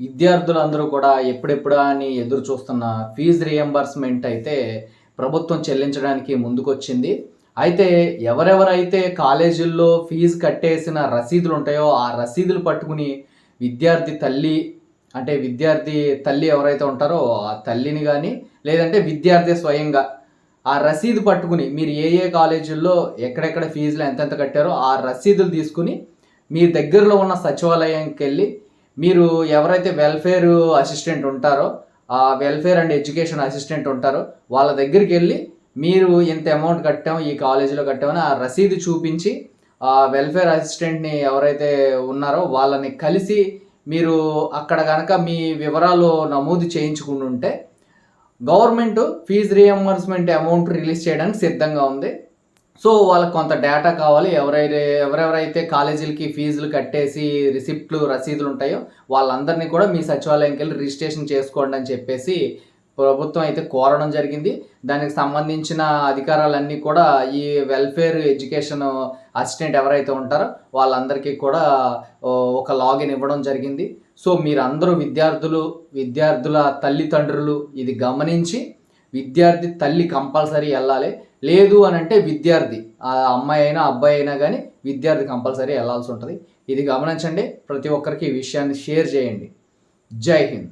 విద్యార్థులందరూ కూడా ఎప్పుడెప్పుడా అని ఎదురు చూస్తున్న ఫీజు రియంబర్స్మెంట్ అయితే ప్రభుత్వం చెల్లించడానికి ముందుకొచ్చింది. అయితే ఎవరెవరైతే కాలేజీల్లో ఫీజు కట్టేసిన రసీదులు ఉంటాయో ఆ రసీదులు పట్టుకుని విద్యార్థి తల్లి అంటే విద్యార్థి తల్లి ఎవరైతే ఉంటారో ఆ తల్లిని కానీ లేదంటే విద్యార్థి స్వయంగా ఆ రసీదు పట్టుకుని మీరు ఏ ఏ కాలేజీల్లో ఎక్కడెక్కడ ఫీజులు ఎంతెంత కట్టారో ఆ రసీదులు తీసుకుని మీ దగ్గరలో ఉన్న సచివాలయంకి వెళ్ళి మీరు ఎవరైతే వెల్ఫేర్ అసిస్టెంట్ ఉంటారో ఆ వెల్ఫేర్ అండ్ ఎడ్యుకేషన్ అసిస్టెంట్ ఉంటారో వాళ్ళ దగ్గరికి వెళ్ళి మీరు ఇంత అమౌంట్ కట్టాం ఈ కాలేజీలో కట్టామని ఆ రసీదు చూపించి ఆ వెల్ఫేర్ అసిస్టెంట్ని ఎవరైతే ఉన్నారో వాళ్ళని కలిసి మీరు అక్కడ కనుక మీ వివరాలు నమోదు చేయించుకుంటుంటే government fee reimbursement amount release చేయడానికి సిద్ధంగా ఉంది. సో వాళ్ళకి కొంత డేటా కావాలి. ఎవరైతే ఎవరెవరైతే కాలేజీలకి ఫీజులు కట్టేసి రిసిప్ట్లు రసీదులు ఉంటాయో వాళ్ళందరినీ కూడా మీ సచివాలయంకి వెళ్ళి రిజిస్ట్రేషన్ చేసుకోండి అని చెప్పేసి ప్రభుత్వం అయితే కోరడం జరిగింది. దానికి సంబంధించిన అధికారాలన్నీ కూడా ఈ వెల్ఫేర్ ఎడ్యుకేషన్ అసిస్టెంట్ ఎవరైతే ఉంటారో వాళ్ళందరికీ కూడా ఒక లాగిన్ ఇవ్వడం జరిగింది. సో మీరందరూ విద్యార్థులు విద్యార్థుల తల్లిదండ్రులు ఇది గమనించి విద్యార్థి తల్లి కంపల్సరీ వెళ్ళాలి. లేదు అని అంటే విద్యార్థి. ఆ అమ్మాయి అయినా అబ్బాయి అయినా కానీ విద్యార్థి కంపల్సరీ వెళ్ళాల్సి ఉంటుంది. ఇది గమనించండి. ప్రతి ఒక్కరికి ఈ విషయాన్ని షేర్ చేయండి. జై హింద్.